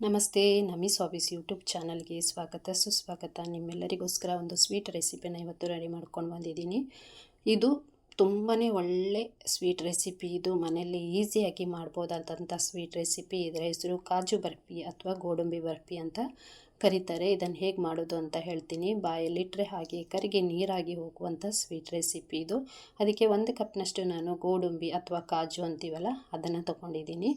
ನಮಸ್ತೆ, ನಮಿ ಸ್ವಾಬಿಸ್ ಯೂಟ್ಯೂಬ್ ಚಾನಲ್ಗೆ ಸ್ವಾಗತ, ಸುಸ್ವಾಗತ. ನಿಮ್ಮೆಲ್ಲರಿಗೋಸ್ಕರ ಒಂದು ಸ್ವೀಟ್ ರೆಸಿಪಿನ ಇವತ್ತು ರೆಡಿ ಮಾಡ್ಕೊಂಡು ಬಂದಿದ್ದೀನಿ. ಇದು ತುಂಬಾ ಒಳ್ಳೆ ಸ್ವೀಟ್ ರೆಸಿಪಿ. ಇದು ಮನೆಯಲ್ಲಿ ಈಸಿಯಾಗಿ ಮಾಡ್ಬೋದಾದಂಥ ಸ್ವೀಟ್ ರೆಸಿಪಿ. ಇದರ ಹೆಸರು ಕಾಜು ಬರ್ಫಿ ಅಥವಾ ಗೋಡಂಬಿ ಬರ್ಫಿ ಅಂತ ಕರೀತಾರೆ ಇದನ್ನು ಹೇಗೆ ಮಾಡೋದು ಅಂತ ಹೇಳ್ತೀನಿ. ಬಾಯಲ್ಲಿಟ್ಟರೆ ಹಾಗೆ ಕರಿಗೆ ನೀರಾಗಿ ಹೋಗುವಂಥ ಸ್ವೀಟ್ ರೆಸಿಪಿ ಇದು. ಅದಕ್ಕೆ ಒಂದು ಕಪ್ನಷ್ಟು ನಾನು ಗೋಡಂಬಿ ಅಥವಾ ಕಾಜು ಅಂತೀವಲ್ಲ, ಅದನ್ನು ತೊಗೊಂಡಿದ್ದೀನಿ.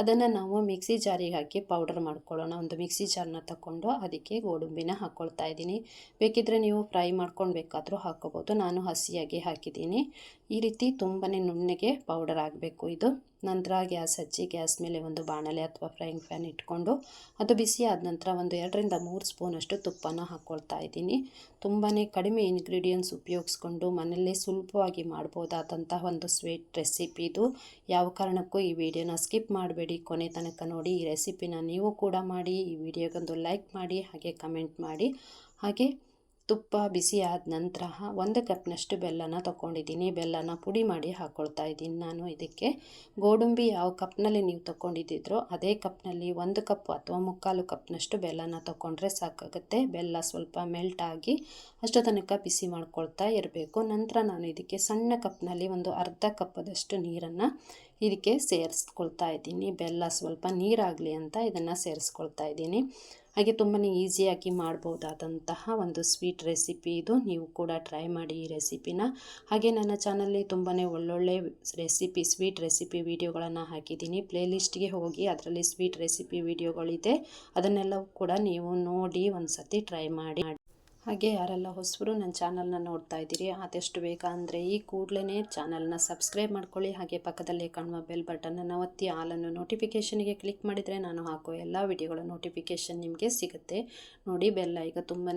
ಅದನ್ನು ನಾವು ಮಿಕ್ಸಿ ಜಾರಿಗೆ ಹಾಕಿ ಪೌಡರ್ ಮಾಡ್ಕೊಳ್ಳೋಣ. ಒಂದು ಮಿಕ್ಸಿ ಜಾರ್ನ ತಗೊಂಡು ಅದಕ್ಕೆ ಗೋಡಂಬಿನ ಹಾಕ್ಕೊಳ್ತಾ ಇದ್ದೀನಿ. ಬೇಕಿದ್ದರೆ ನೀವು ಫ್ರೈ ಮಾಡ್ಕೊಂಡು ಹಾಕೋಬೋದು. ನಾನು ಹಸಿಯಾಗಿ ಹಾಕಿದ್ದೀನಿ. ಈ ರೀತಿ ತುಂಬಾ ನುಣ್ಣಗೆ ಪೌಡರ್ ಆಗಬೇಕು ಇದು. ನಂತರ ಗ್ಯಾಸ್ ಹಚ್ಚಿ, ಗ್ಯಾಸ್ ಮೇಲೆ ಒಂದು ಬಾಣಲೆ ಅಥವಾ ಫ್ರೈಯಿಂಗ್ ಪ್ಯಾನ್ ಇಟ್ಕೊಂಡು ಅದು ಬಿಸಿ ಆದ ನಂತರ ಒಂದು ಎರಡರಿಂದ ಮೂರು ಸ್ಪೂನಷ್ಟು ತುಪ್ಪನ ಹಾಕ್ಕೊಳ್ತಾ ಇದ್ದೀನಿ. ತುಂಬಾ ಕಡಿಮೆ ಇಂಗ್ರೀಡಿಯೆಂಟ್ಸ್ ಉಪಯೋಗಿಸ್ಕೊಂಡು ಮನೆಯಲ್ಲೇ ಸುಲಭವಾಗಿ ಮಾಡ್ಬೋದಾದಂತಹ ಒಂದು ಸ್ವೀಟ್ ರೆಸಿಪಿ ಇದು. ಯಾವ ಕಾರಣಕ್ಕೂ ಈ ವಿಡಿಯೋನ ಸ್ಕಿಪ್ ಮಾಡಬೇಡಿ. ಕೊನೆ ತನಕ ನೋಡಿ ಈ ರೆಸಿಪಿನ ನೀವು ಕೂಡ ಮಾಡಿ, ಈ ವಿಡಿಯೋಗೊಂದು ಲೈಕ್ ಮಾಡಿ, ಹಾಗೆ ಕಮೆಂಟ್ ಮಾಡಿ. ಹಾಗೆ ತುಪ್ಪ ಬಿಸಿ ಆದ ನಂತರ ಒಂದು ಕಪ್ನಷ್ಟು ಬೆಲ್ಲನ ತೊಗೊಂಡಿದ್ದೀನಿ ಬೆಲ್ಲನ ಪುಡಿ ಮಾಡಿ ಹಾಕ್ಕೊಳ್ತಾ ಇದ್ದೀನಿ. ನಾನು ಇದಕ್ಕೆ ಗೋಡಂಬಿ ಯಾವ ಕಪ್ನಲ್ಲಿ ನೀವು ತೊಗೊಂಡಿದ್ದಿದ್ರೋ ಅದೇ ಕಪ್ನಲ್ಲಿ ಒಂದು ಕಪ್ ಅಥವಾ ಮುಕ್ಕಾಲು ಕಪ್ನಷ್ಟು ಬೆಲ್ಲನ ತೊಗೊಂಡ್ರೆ ಸಾಕಾಗುತ್ತೆ. ಬೆಲ್ಲ ಸ್ವಲ್ಪ ಮೆಲ್ಟ್ ಆಗಿ ಅಷ್ಟು ತನಕ ಬಿಸಿ ಮಾಡ್ಕೊಳ್ತಾ ಇರಬೇಕು. ನಂತರ ನಾನು ಇದಕ್ಕೆ ಸಣ್ಣ ಕಪ್ನಲ್ಲಿ ಒಂದು ಅರ್ಧ ಕಪ್ಪದಷ್ಟು ನೀರನ್ನು ಇದಕ್ಕೆ ಸೇರಿಸ್ಕೊಳ್ತಾ ಇದ್ದೀನಿ. ಬೆಲ್ಲ ಸ್ವಲ್ಪ ನೀರಾಗಲಿ ಅಂತ ಇದನ್ನು ಸೇರಿಸ್ಕೊಳ್ತಾ ಇದ್ದೀನಿ. ಹಾಗೆ ತುಂಬಾ ಈಸಿಯಾಗಿ ಮಾಡ್ಬೋದಾದಂತಹ ಒಂದು ಸ್ವೀಟ್ ರೆಸಿಪಿ ಇದು. ನೀವು ಕೂಡ ಟ್ರೈ ಮಾಡಿ ಈ ರೆಸಿಪಿನ. ಹಾಗೆ ನನ್ನ ಚಾನಲ್ಲಿ ತುಂಬಾ ಒಳ್ಳೊಳ್ಳೆ ರೆಸಿಪಿ, ಸ್ವೀಟ್ ರೆಸಿಪಿ ವಿಡಿಯೋಗಳನ್ನು ಹಾಕಿದ್ದೀನಿ. ಪ್ಲೇಲಿಸ್ಟ್ಗೆ ಹೋಗಿ ಅದರಲ್ಲಿ ಸ್ವೀಟ್ ರೆಸಿಪಿ ವಿಡಿಯೋಗಳಿದೆ. ಅದನ್ನೆಲ್ಲವೂ ಕೂಡ ನೀವು ನೋಡಿ ಒಂದು ಸತಿ ಟ್ರೈ ಮಾಡಿ. ಹಾಗೆ ಯಾರೆಲ್ಲ ಹೊಸಬರು ನನ್ನ ಚಾನಲ್ನ ನೋಡ್ತಾ ಇದ್ದೀರಿ, ಆದಷ್ಟು ಬೇಗ ಅಂದರೆ ಈ ಕೂಡಲೇ ಚಾನಲ್ನ ಸಬ್ಸ್ಕ್ರೈಬ್ ಮಾಡ್ಕೊಳ್ಳಿ. ಹಾಗೆ ಪಕ್ಕದಲ್ಲೇ ಕಾಣುವ ಬೆಲ್ ಬಟನನ್ನು ಒತ್ತಿ ಆಲನ್ನು ನೋಟಿಫಿಕೇಷನ್ಗೆ ಕ್ಲಿಕ್ ಮಾಡಿದರೆ ನಾನು ಹಾಕೋ ಎಲ್ಲ ವಿಡಿಯೋಗಳ ನೋಟಿಫಿಕೇಷನ್ ನಿಮಗೆ ಸಿಗುತ್ತೆ. ನೋಡಿ ಬೆಲ್ಲ ಈಗ ತುಂಬಾ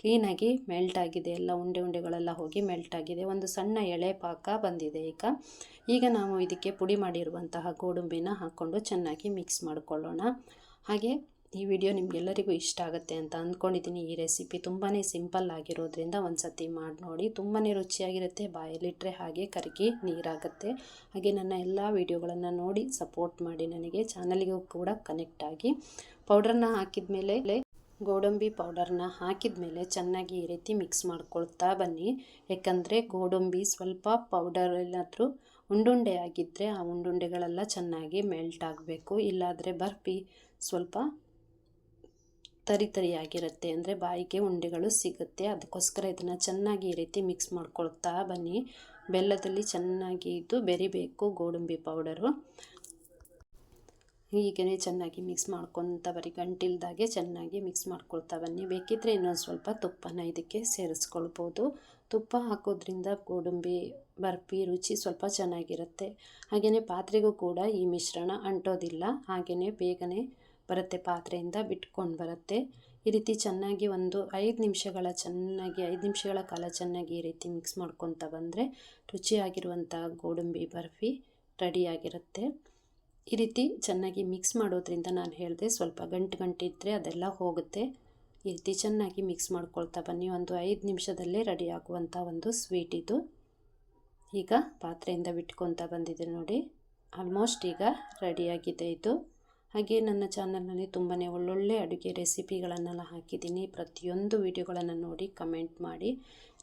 ಕ್ಲೀನಾಗಿ ಮೆಲ್ಟ್ ಆಗಿದೆ. ಎಲ್ಲ ಉಂಡೆ ಉಂಡೆಗಳೆಲ್ಲ ಹೋಗಿ ಮೆಲ್ಟ್ ಆಗಿದೆ. ಒಂದು ಸಣ್ಣ ಎಳೆ ಪಾಕ ಬಂದಿದೆ ಈಗ. ಈಗ ನಾವು ಇದಕ್ಕೆ ಪುಡಿ ಮಾಡಿರುವಂತಹ ಗೋಡಂಬಿನ ಹಾಕ್ಕೊಂಡು ಚೆನ್ನಾಗಿ ಮಿಕ್ಸ್ ಮಾಡಿಕೊಳ್ಳೋಣ. ಹಾಗೆ ಈ ವಿಡಿಯೋ ನಿಮಗೆಲ್ಲರಿಗೂ ಇಷ್ಟ ಆಗುತ್ತೆ ಅಂತ ಅಂದ್ಕೊಂಡಿದ್ದೀನಿ. ಈ ರೆಸಿಪಿ ತುಂಬಾ ಸಿಂಪಲ್ ಆಗಿರೋದ್ರಿಂದ ಒಂದು ಸತಿ ಮಾಡಿ ನೋಡಿ. ತುಂಬಾ ರುಚಿಯಾಗಿರುತ್ತೆ. ಬಾಯಲ್ಲಿಟ್ಟರೆ ಹಾಗೆ ಕರಗಿ ನೀರಾಗುತ್ತೆ. ಹಾಗೆ ನನ್ನ ಎಲ್ಲ ವಿಡಿಯೋಗಳನ್ನು ನೋಡಿ ಸಪೋರ್ಟ್ ಮಾಡಿ ನನಗೆ. ಚಾನಲ್ಗೂ ಕೂಡ ಕನೆಕ್ಟ್ ಆಗಿ. ಪೌಡರ್ನ ಹಾಕಿದ ಮೇಲೆ ಗೋಡಂಬಿ ಪೌಡರ್ನ ಹಾಕಿದ ಮೇಲೆ ಚೆನ್ನಾಗಿ ಈ ರೀತಿ ಮಿಕ್ಸ್ ಮಾಡ್ಕೊಳ್ತಾ ಬನ್ನಿ. ಯಾಕಂದರೆ ಗೋಡಂಬಿ ಸ್ವಲ್ಪ ಪೌಡರ್ ಏನಾದರೂ ಉಂಡುಂಡೆ ಆಗಿದ್ದರೆ ಆ ಉಂಡುಂಡೆಗಳೆಲ್ಲ ಚೆನ್ನಾಗಿ ಮೆಲ್ಟ್ ಆಗಬೇಕು. ಇಲ್ಲಾದರೆ ಬರ್ಫಿ ಸ್ವಲ್ಪ ತರಿ ತರಿಯಾಗಿರುತ್ತೆ ಅಂದರೆ ಬಾಯಿಗೆ ಉಂಡೆಗಳು ಸಿಗುತ್ತೆ. ಅದಕ್ಕೋಸ್ಕರ ಇದನ್ನು ಚೆನ್ನಾಗಿ ಈ ರೀತಿ ಮಿಕ್ಸ್ ಮಾಡ್ಕೊಳ್ತಾ ಬನ್ನಿ. ಬೆಲ್ಲದಲ್ಲಿ ಚೆನ್ನಾಗಿ ಇದು ಬೆರಿಬೇಕು, ಗೋಡಂಬಿ ಪೌಡರು. ಹೀಗೆ ಚೆನ್ನಾಗಿ ಮಿಕ್ಸ್ ಮಾಡ್ಕೊತ ಬರಿ ಗಂಟಿಲ್ದಾಗೆ ಚೆನ್ನಾಗಿ ಮಿಕ್ಸ್ ಮಾಡ್ಕೊಳ್ತಾ ಬನ್ನಿ. ಬೇಕಿದ್ದರೆ ಇನ್ನೊಂದು ಸ್ವಲ್ಪ ತುಪ್ಪನ ಇದಕ್ಕೆ ಸೇರಿಸ್ಕೊಳ್ಬೋದು. ತುಪ್ಪ ಹಾಕೋದ್ರಿಂದ ಗೋಡಂಬಿ, ಬರ್ಫಿ ರುಚಿ ಸ್ವಲ್ಪ ಚೆನ್ನಾಗಿರುತ್ತೆ. ಹಾಗೆಯೇ ಪಾತ್ರೆಗೂ ಕೂಡ ಈ ಮಿಶ್ರಣ ಅಂಟೋದಿಲ್ಲ. ಹಾಗೆಯೇ ಬೇಗನೆ ಬರುತ್ತೆ, ಪಾತ್ರೆಯಿಂದ ಬಿಟ್ಕೊಂಡು ಬರುತ್ತೆ. ಈ ರೀತಿ ಚೆನ್ನಾಗಿ ಒಂದು ಐದು ನಿಮಿಷಗಳ ಚೆನ್ನಾಗಿ, ಐದು ನಿಮಿಷಗಳ ಕಾಲ ಚೆನ್ನಾಗಿ ಈ ರೀತಿ ಮಿಕ್ಸ್ ಮಾಡ್ಕೊತ ಬಂದರೆ ರುಚಿಯಾಗಿರುವಂಥ ಗೋಡಂಬಿ ಬರ್ಫಿ ರೆಡಿಯಾಗಿರುತ್ತೆ. ಈ ರೀತಿ ಚೆನ್ನಾಗಿ ಮಿಕ್ಸ್ ಮಾಡೋದ್ರಿಂದ ನಾನು ಹೇಳಿದೆ ಸ್ವಲ್ಪ ಗಂಟು ಗಂಟಿದ್ದರೆ ಅದೆಲ್ಲ ಹೋಗುತ್ತೆ. ಈ ರೀತಿ ಚೆನ್ನಾಗಿ ಮಿಕ್ಸ್ ಮಾಡ್ಕೊಳ್ತಾ ಬನ್ನಿ, ಒಂದು ಐದು ನಿಮಿಷದಲ್ಲೇ ರೆಡಿ ಆಗುವಂಥ ಒಂದು ಸ್ವೀಟ್ ಇದು. ಈಗ ಪಾತ್ರೆಯಿಂದ ಬಿಟ್ಕೊತ ಬಂದಿದೆ ನೋಡಿ ಆಲ್ಮೋಸ್ಟ್ ಈಗ ರೆಡಿಯಾಗಿದೆ ಇದು. ಹಾಗೆ ನನ್ನ ಚಾನಲ್ನಲ್ಲಿ ತುಂಬಾ ಒಳ್ಳೊಳ್ಳೆ ಅಡುಗೆ ರೆಸಿಪಿಗಳನ್ನೆಲ್ಲ ಹಾಕಿದ್ದೀನಿ. ಪ್ರತಿಯೊಂದು ವಿಡಿಯೋಗಳನ್ನು ನೋಡಿ ಕಮೆಂಟ್ ಮಾಡಿ.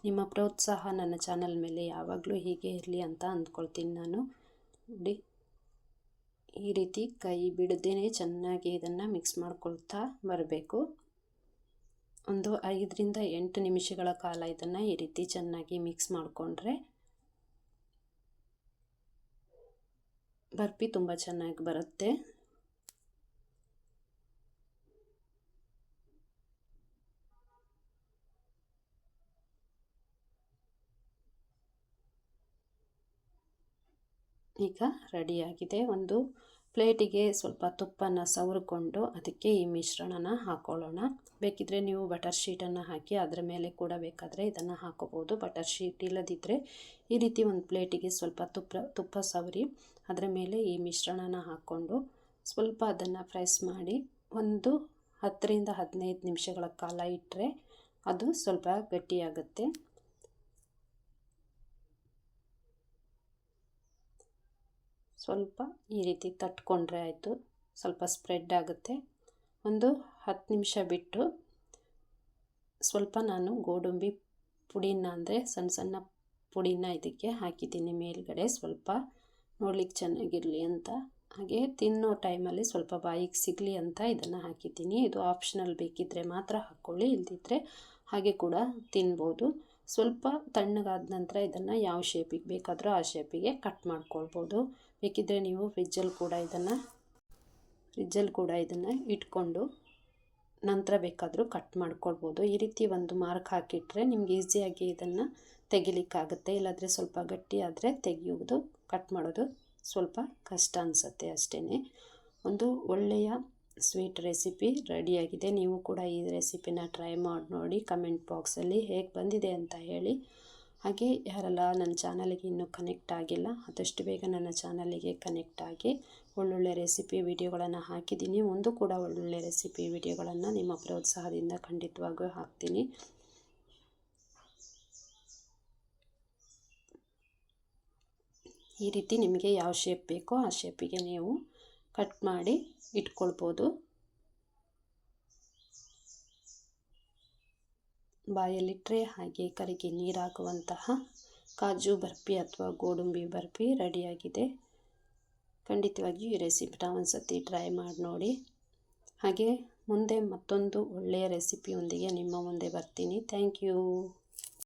ನಿಮ್ಮ ಪ್ರೋತ್ಸಾಹ ನನ್ನ ಚಾನಲ್ ಮೇಲೆ ಯಾವಾಗಲೂ ಹೀಗೆ ಇರಲಿ ಅಂತ ಅಂದ್ಕೊಳ್ತೀನಿ ನಾನು. ನೋಡಿ, ಈ ರೀತಿ ಕೈ ಬಿಡದೇ ಚೆನ್ನಾಗಿ ಇದನ್ನು ಮಿಕ್ಸ್ ಮಾಡ್ಕೊಳ್ತಾ ಬರಬೇಕು. ಒಂದು ಐದರಿಂದ ಎಂಟು ನಿಮಿಷಗಳ ಕಾಲ ಇದನ್ನು ಈ ರೀತಿ ಚೆನ್ನಾಗಿ ಮಿಕ್ಸ್ ಮಾಡಿಕೊಂಡ್ರೆ ಬರ್ಪಿ ತುಂಬ ಚೆನ್ನಾಗಿ ಬರುತ್ತೆ. ಈಗ ರೆಡಿಯಾಗಿದೆ. ಒಂದು ಪ್ಲೇಟಿಗೆ ಸ್ವಲ್ಪ ತುಪ್ಪನ ಸವರ್ಕೊಂಡು ಅದಕ್ಕೆ ಈ ಮಿಶ್ರಣನ ಹಾಕ್ಕೊಳ್ಳೋಣ ಬೇಕಿದ್ದರೆ ನೀವು ಬಟರ್ ಶೀಟನ್ನು ಹಾಕಿ ಅದರ ಮೇಲೆ ಕೂಡ ಬೇಕಾದರೆ ಇದನ್ನು ಹಾಕೋಬೋದು ಬಟರ್ ಶೀಟ್ ಇಲ್ಲದಿದ್ದರೆ ಈ ರೀತಿ ಒಂದು ಪ್ಲೇಟಿಗೆ ಸ್ವಲ್ಪ ತುಪ್ಪ ತುಪ್ಪ ಸವರಿ ಅದರ ಮೇಲೆ ಈ ಮಿಶ್ರಣನ ಹಾಕ್ಕೊಂಡು ಸ್ವಲ್ಪ ಅದನ್ನು ಫ್ರೈಸ್ ಮಾಡಿ ಒಂದು ಹತ್ತರಿಂದ ಹದಿನೈದು ನಿಮಿಷಗಳ ಕಾಲ ಇಟ್ಟರೆ ಅದು ಸ್ವಲ್ಪ ಗಟ್ಟಿಯಾಗುತ್ತೆ. ಸ್ವಲ್ಪ ಈ ರೀತಿ ತಟ್ಕೊಂಡ್ರೆ ಆಯಿತು. ಸ್ವಲ್ಪ ಸ್ಪ್ರೆಡ್ ಆಗುತ್ತೆ. ಒಂದು ಹತ್ತು ನಿಮಿಷ ಬಿಟ್ಟು ಸ್ವಲ್ಪ ನಾನು ಗೋಡಂಬಿ ಪುಡಿನ ಅಂದರೆ ಸಣ್ಣ ಸಣ್ಣ ಪುಡಿನ ಇದಕ್ಕೆ ಹಾಕಿದ್ದೀನಿ ಮೇಲ್ಗಡೆ. ಸ್ವಲ್ಪ ನೋಡ್ಲಿಕ್ಕೆ ಚೆನ್ನಾಗಿರಲಿ ಅಂತ. ಹಾಗೆ ತಿನ್ನೋ ಟೈಮಲ್ಲಿ ಸ್ವಲ್ಪ ಬಾಯಿಗೆ ಸಿಗಲಿ ಅಂತ ಇದನ್ನು ಹಾಕಿದ್ದೀನಿ. ಇದು ಆಪ್ಷನಲ್ ಬೇಕಿದ್ದರೆ ಮಾತ್ರ ಹಾಕ್ಕೊಳ್ಳಿ ಇಲ್ದಿದ್ರೆ ಹಾಗೆ ಕೂಡ ತಿನ್ಬೋದು. ಸ್ವಲ್ಪ ತಣ್ಣಗಾದ ನಂತರ ಇದನ್ನು ಯಾವ ಶೇಪಿಗೆ ಬೇಕಾದರೂ ಆ ಶೇಪಿಗೆ ಕಟ್ ಮಾಡ್ಕೊಳ್ಬೋದು. ಬೇಕಿದ್ದರೆ ನೀವು ಫ್ರಿಜ್ಜಲ್ಲಿ ಕೂಡ ಇದನ್ನು, ಫ್ರಿಜ್ಜಲ್ಲಿ ಕೂಡ ಇದನ್ನು ಇಟ್ಕೊಂಡು ನಂತರ ಬೇಕಾದರೂ ಕಟ್ ಮಾಡ್ಕೊಳ್ಬೋದು. ಈ ರೀತಿ ಒಂದು ಮಾರ್ಕ್ ಹಾಕಿಟ್ರೆ ನಿಮ್ಗೆ ಈಸಿಯಾಗಿ ಇದನ್ನು ತೆಗಿಲಿಕ್ಕಾಗುತ್ತೆ. ಇಲ್ಲಾದರೆ ಸ್ವಲ್ಪ ಗಟ್ಟಿ ಆದರೆ ತೆಗೆಯುವುದು, ಕಟ್ ಮಾಡೋದು ಸ್ವಲ್ಪ ಕಷ್ಟ ಅನಿಸುತ್ತೆ ಅಷ್ಟೇ ಒಂದು ಒಳ್ಳೆಯ ಸ್ವೀಟ್ ರೆಸಿಪಿ ರೆಡಿಯಾಗಿದೆ. ನೀವು ಕೂಡ ಈ ರೆಸಿಪಿನ ಟ್ರೈ ಮಾಡಿ ನೋಡಿ, ಕಮೆಂಟ್ ಬಾಕ್ಸಲ್ಲಿ ಹೇಗೆ ಬಂದಿದೆ ಅಂತ ಹೇಳಿ. ಹಾಗೆ ಯಾರೆಲ್ಲ ನನ್ನ ಚಾನಲಿಗೆ ಇನ್ನೂ ಕನೆಕ್ಟ್ ಆಗಿಲ್ಲ, ಆದಷ್ಟು ಬೇಗ ನನ್ನ ಚಾನಲಿಗೆ ಕನೆಕ್ಟ್ ಆಗಿ ಒಳ್ಳೊಳ್ಳೆ ರೆಸಿಪಿ ವಿಡಿಯೋಗಳನ್ನು ಹಾಕಿದ್ದೀನಿ. ಒಂದು ಕೂಡ ಒಳ್ಳೊಳ್ಳೆ ರೆಸಿಪಿ ವಿಡಿಯೋಗಳನ್ನು ನಿಮ್ಮ ಪ್ರೋತ್ಸಾಹದಿಂದ ಖಂಡಿತವಾಗೂ ಹಾಕ್ತೀನಿ. ಈ ರೀತಿ ನಿಮಗೆ ಯಾವ ಶೇಪ್ ಬೇಕೋ ಆ ಶೇಪಿಗೆ ನೀವು ಕಟ್ ಮಾಡಿ ಇಟ್ಕೊಳ್ಬೋದು. ಬಾಯಲ್ಲಿಟ್ಟರೆ ಹಾಗೆ ಕರಿಗೆ ನೀರಾಗುವಂತಹ ಕಾಜು ಬರ್ಫಿ ಅಥವಾ ಗೋಡಂಬಿ ಬರ್ಫಿ ರೆಡಿಯಾಗಿದೆ. ಖಂಡಿತವಾಗಿಯೂ ಈ ರೆಸಿಪಿನ ಒಂದು ಸತಿ ಟ್ರೈ ಮಾಡಿ ನೋಡಿ. ಹಾಗೆ ಮುಂದೆ ಮತ್ತೊಂದು ಒಳ್ಳೆಯ ರೆಸಿಪಿಯೊಂದಿಗೆ ನಿಮ್ಮ ಮುಂದೆ ಬರ್ತೀನಿ. Thank you.